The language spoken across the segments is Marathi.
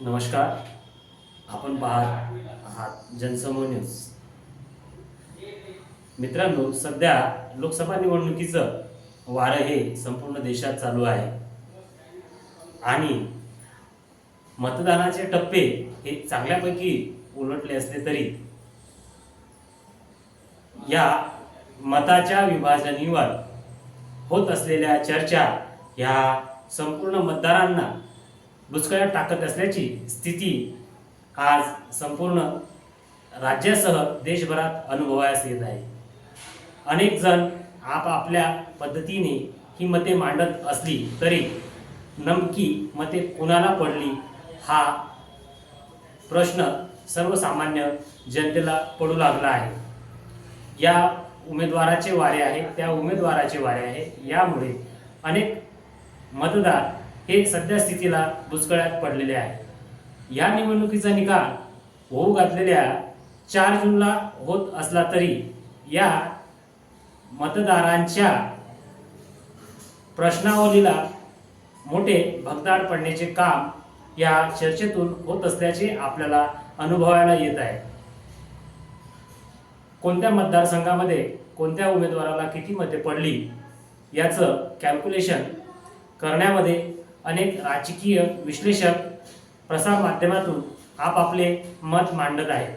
नमस्कार. आपण पाहत आहात जनसमूह न्यूज. मित्रांनो सध्या लोकसभा निवडणुकीचं वारं हे संपूर्ण देशात चालू आहे. आणि मतदानाचे टप्पे हे चांगल्यापैकी उलटले असले तरी या मताच्या विभाजनीवर होत असलेल्या चर्चा ह्या संपूर्ण मतदारांना बुचकळ्यात टाकत असल्याची स्थिती आज संपूर्ण राज्यासह देशभरात अनुभवायस येत आहे. अनेक जण आपापल्या पद्धतीने ही मते मांडत असली तरी नमकी मते कुणाला पडली हा प्रश्न सर्वसामान्य जनतेला पडू लागला आहे. या उमेदवाराचे वारे आहे त्या उमेदवाराचे वारे आहे यामुळे अनेक मतदार हे सध्या स्थितीला बुचकळ्यात पडलेले आहे. या निवडणुकीचा निकाल होऊ घातलेल्या चार जूनला होत असला तरी या मतदारांच्या प्रश्नावलीला मोठे भगदाड पडण्याचे काम या चर्चेतून होत असल्याचे आपल्याला अनुभवायला येत आहे. कोणत्या मतदारसंघामध्ये कोणत्या उमेदवाराला किती मते पडली याचं कॅल्क्युलेशन करण्यामध्ये अनेक राजकीय विश्लेषक प्रसार माध्यमातून आपापले मत मांडत आहेत.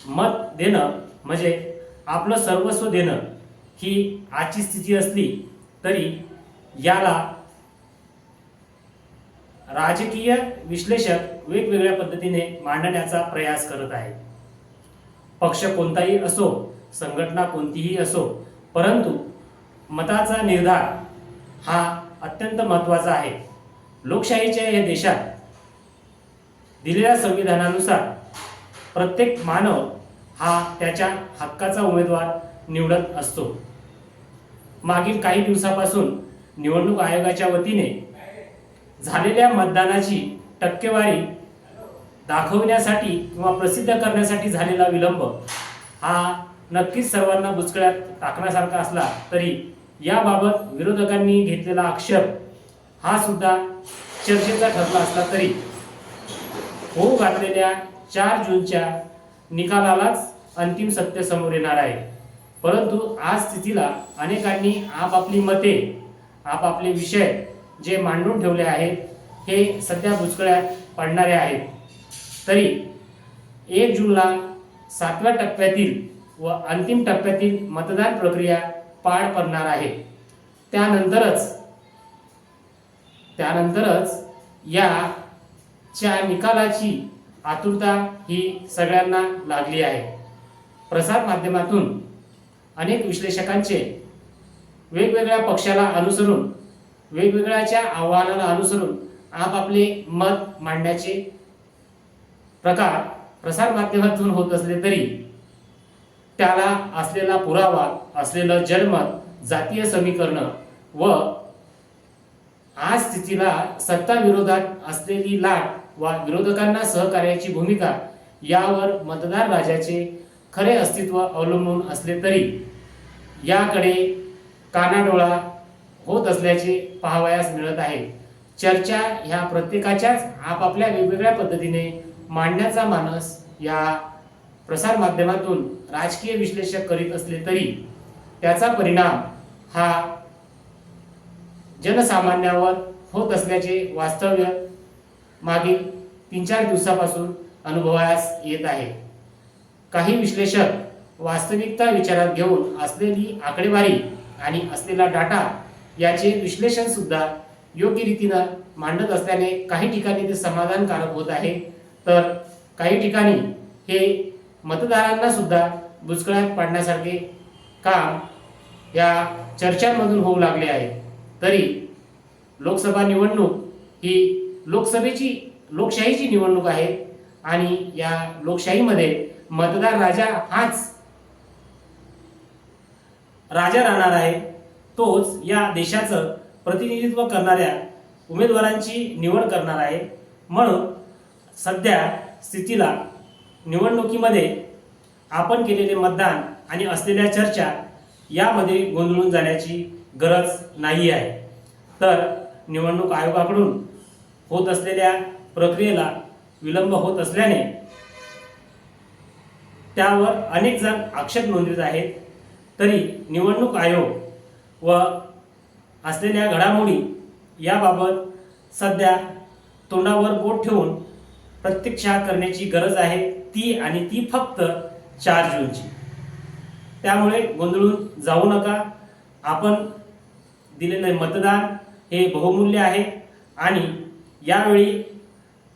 मत देणं म्हणजे आपलं सर्वस्व देणं ही आजची स्थिती असली तरी याला राजकीय विश्लेषक वेगवेगळ्या पद्धतीने मांडण्याचा प्रयास करत आहे पक्ष कोणताही असो संघटना कोणतीही असो परंतु मताचा निर्धार हा अत्यंत महत्त्वाचा आहे. लोकशाहीच्या या देशात दिलेल्या संविधानानुसार प्रत्येक मानव हा त्याच्या हक्काचा उमेदवार निवडत असतो. मागील काही दिवसापासून निवडणूक आयोगाच्या वतीने झालेल्या मतदानाची टक्केवारी दाखवण्यासाठी किंवा प्रसिद्ध करण्यासाठी झालेला विलंब हा नक्कीच सर्वांना बुचकळ्यात टाकण्यासारखा असला तरी याबाबत विरोधकांनी घेतलेला आक्षेप हा सुद्धा चर्चेचा ठरला असला तरी. होऊ घातलेल्या चार जूनच्या निकालालाच अंतिम सत्य समोर येणार आहे. परंतु आज स्थितीला अनेकांनी आपापली मते आपापले विषय जे मांडून ठेवले आहेत हे सध्या बुचकळ्यात पडणारे आहेत. तरी एक जूनला सातव्या टप्प्यातील व अंतिम टप्प्यातील मतदान प्रक्रिया पार पडणार आहे. त्यानंतरच त्यानंतरच या च्या निकालाची आतुरता ही सगळ्यांना लागली आहे. प्रसार माध्यमातून अनेक विश्लेषकांचे वेगवेगळ्या पक्षाला अनुसरून वेगवेगळ्याच्या आव्हानाला अनुसरून आपापले मत मांडण्याचे प्रकार प्रसार माध्यमातून होत असले तरी त्याला असलेला पुरावा असलेलं जनमत जातीय समीकरण व आज स्थितीला सत्ता विरोधात असलेली लाट वा विरोधकांना सहकार्याची भूमिका यावर मतदार राजाचे खरे अस्तित्व अवलंबून असले तरी याकडे कानाडोळा होत असल्याचे पाहावयास मिळत आहे. चर्चा ह्या प्रत्येकाच्याच आपापल्या वेगवेगळ्या पद्धतीने मांडण्याचा मानस या प्रसार माध्यमातून राजकीय विश्लेषक करीत असले तरी त्याचा परिणाम हा जनसामान्यावर होत असल्याचे वास्तव्य मागील तीन चार दिवसापासून अनुभवास येत आहे. काही विश्लेषक वास्तविकता विचारात घेऊन असलेली आकडेवारी आणि असलेला डाटा याचे विश्लेषण सुद्धा योग्य रीतीनं मांडत असल्याने काही ठिकाणी ते समाधानकारक होत आहे. तर काही ठिकाणी हे मतदारांना सुद्धा बुचकळ्यात पाडण्यासारखे काम या चर्चांमधून होऊ लागले आहे. तरी लोकसभा निवडणूक ही लोकसभेची लोकशाहीची निवडणूक आहे आणि या लोकशाहीमध्ये मतदार राजा हाच राजा राहणार आहे. तोच या देशाचं प्रतिनिधित्व करणाऱ्या उमेदवारांची निवड करणार आहे. म्हणून सध्या स्थितीला निवडणुकीमध्ये आपण केलेले मतदान आणि असलेल्या चर्चा यामध्ये गोंधळून जाण्याची गरज नाही आहे. तर निवडणूक आयोगाकडून होत असलेल्या प्रक्रियेला विलंब होत असल्याने त्यावर अनेक जण आक्षेप नोंदवित आहेत. तरी निवडणूक आयोग व असलेल्या घडामोडी याबाबत सध्या तोंडावर बोट ठेवून प्रतीक्षा करण्याची गरज आहे. ती आणि ती फक्त चार जूनची. त्यामुळे गोंधळून जाऊ नका. आपण दिलेले मतदान हे बहुमूल्य आहे. आणि यावेळी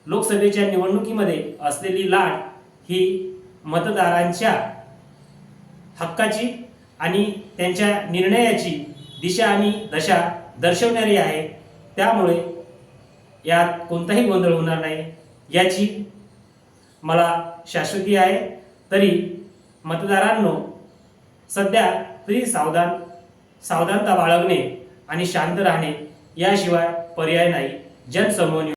लोकसभेच्या निवडणुकीमध्ये असलेली लाट ही मतदारांच्या हक्काची आणि त्यांच्या निर्णयाची दिशा आणि दशा दर्शवणारी आहे. त्यामुळे यात कोणताही गोंधळ होणार नाही. याची मला शाश्वती आहे. तरी मतदारांनो सध्या तरी सावधान सावधानता बाळगणे आणि शांत राहणे याशिवाय पर्याय नाही. जनसमोर